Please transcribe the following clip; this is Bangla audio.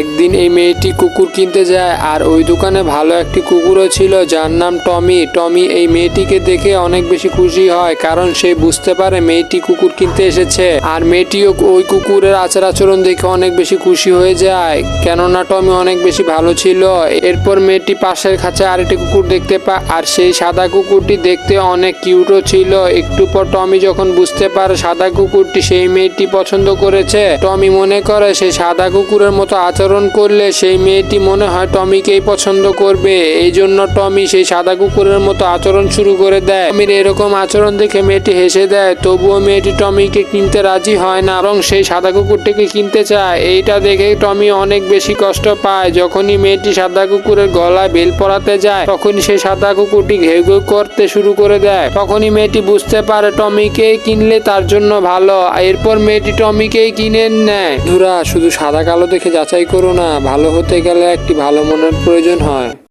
একদিন এই মেয়েটি কুকুর কিনতে যায় আর ওই দোকানে ভালো একটি কুকুরও ছিল যার নাম টমি। টমি এই মেয়েটিকে দেখে অনেক বেশি খুশি হয় কারণ সে বুঝতে পারে মেয়েটি কুকুর কিনতে এসেছে আর মেয়েটিও ওই কুকুরের আচার আচরণ দেখে অনেক বেশি খুশি হয়ে যায়। কেননা টমি অনেক বেশি ভালো ছিল। এরপর মেয়েটি পাশের কাছে আরেকটি কুকুর দেখতে পায় আর সেই সাদা কুকুরটি দেখতে অনেক কিউটও ছিল। একটু পর টমি যখন বুঝতে পারে সাদা কুকুরটি সেই মেয়েটি পছন্দ করেছে, টমি মনে করে সেই সাদা কুকুরের মতো আচরণ করলে সেই মেয়েটি মনে হয় টমিকেই পছন্দ করবে। এই জন্য টমি সেই সাদা কুকুরের মতো আচরণ শুরু করে দেয়। টমির এরকম আচরণ দেখে মেয়েটি হেসে দেয়, তবুও মেয়েটি টমিকে কিনতে রাজি হয় না এবং সেই সাদা কুকুরটিকে কিনতে চায়। এইটা দেখে টমি অনেক বেশি কষ্ট পায়। যখনই মেয়েটি সাদা কুকুরের গলায় বেল পরাতে যায়, তখনই সেই সাদা কুকুরটি ঘেউ ঘেউ করতে শুরু করে দেয়। তখনই মেয়েটি বুঝতে পারে টমিকে কিনলে তার জন্য ভালো। এরপর মেয়েটি টমিকেই কিনে নেয়। ধুরা শুধু সাদা কালো দেখে যাচাই করো না ভালো হতে গেলে একটি ভালো মনের প্রয়োজন হয়।